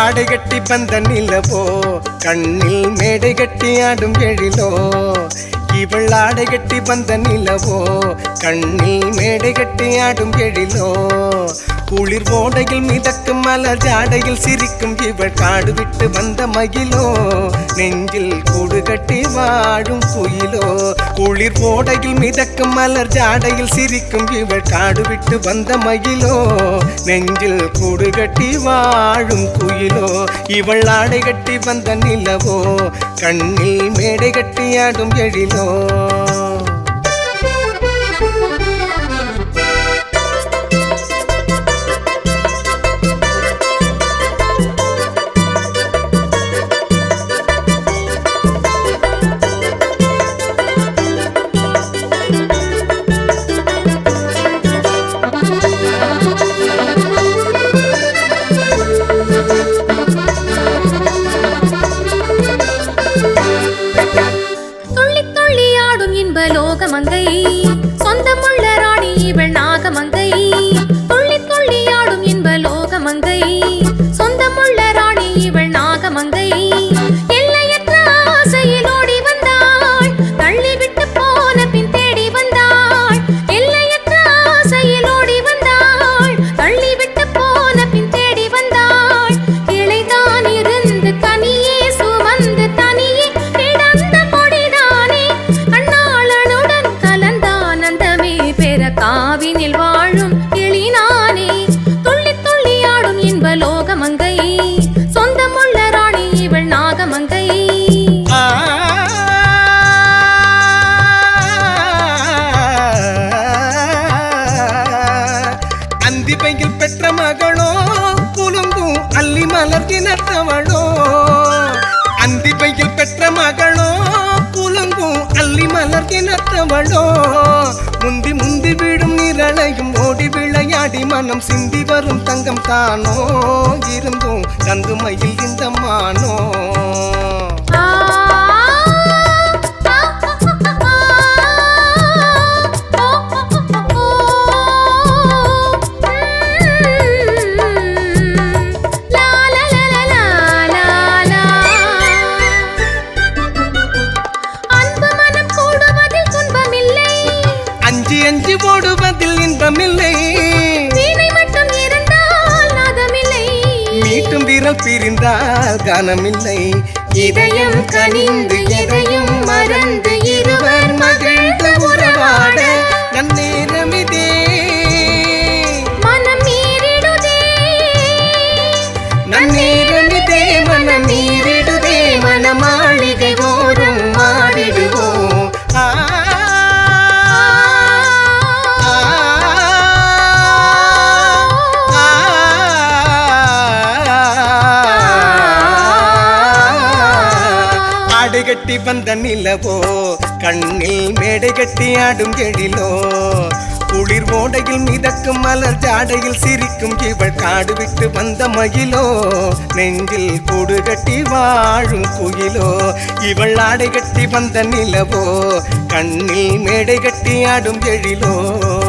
ஆடை கட்டி பந்த நிலவோ? கண்ணில் மேடை கட்டி ஆடும் எழிலோ? இவள் ஆடை கட்டி பந்த நிலவோ? கண்ணில் மேடை கட்டி ஆடும் எழிலோ? குளிர் ஓடையில் மிதக்கும் மலர் ஜாடையில் சிரிக்கும் இவள் காடு விட்டு வந்த மகிலோ நெஞ்சில் கூடுகட்டி வாழும் குயிலோ. குளிர் ஓடையில் மிதக்கும் மலர் ஜாடையில் சிரிக்கும் இவள் காடு விட்டு வந்த மகிலோ நெஞ்சில் கூடுகட்டி வாழும் குயிலோ. இவள் ஆடை கட்டி வந்த நிலவோ. கண்ணில் மேடை கட்டி ஆடும் எழிலோ. இன்ப லோகமங்கை. சொந்தமுள்ள ராணி இவள் நாகமங்கை. துள்ளி துள்ளி ஆடும் இன்ப லோகமங்கை. சொந்த பிறந்தவளோ அந்தி பையில் பெற்ற மகளோ? புலங்கும் அள்ளி மலர் தினத்தவளோ முந்தி முந்தி விடும் நிரளையும் ஓடி விளையாடி மனம் சிந்தி வரும் தங்கம் தானோ? இருந்தும் தந்துமையில் இந்த மானோ? அஞ்சு ஓடுவதில் இன்பமில்லை. மட்டும் வீரல் பிரிந்தால் கனமில்லை. இதயம் கனிந்து எதையும் மறந்து காட்டி வந்த நிலவோ? கண்ணில் மேடை கட்டி ஆடும் எழிலோ? குளிர் ஓடையில் மிதக்கும் மலர் ஜாடையில் சிரிக்கும் இவள் காடு விட்டு வந்த மகிழோ? நெஞ்சில் கூடு கட்டி வாழும் குயிலோ இவள் ஆடை கட்டி வந்த நிலவோ? கண்ணில் மேடை கட்டி ஆடும் எழிலோ?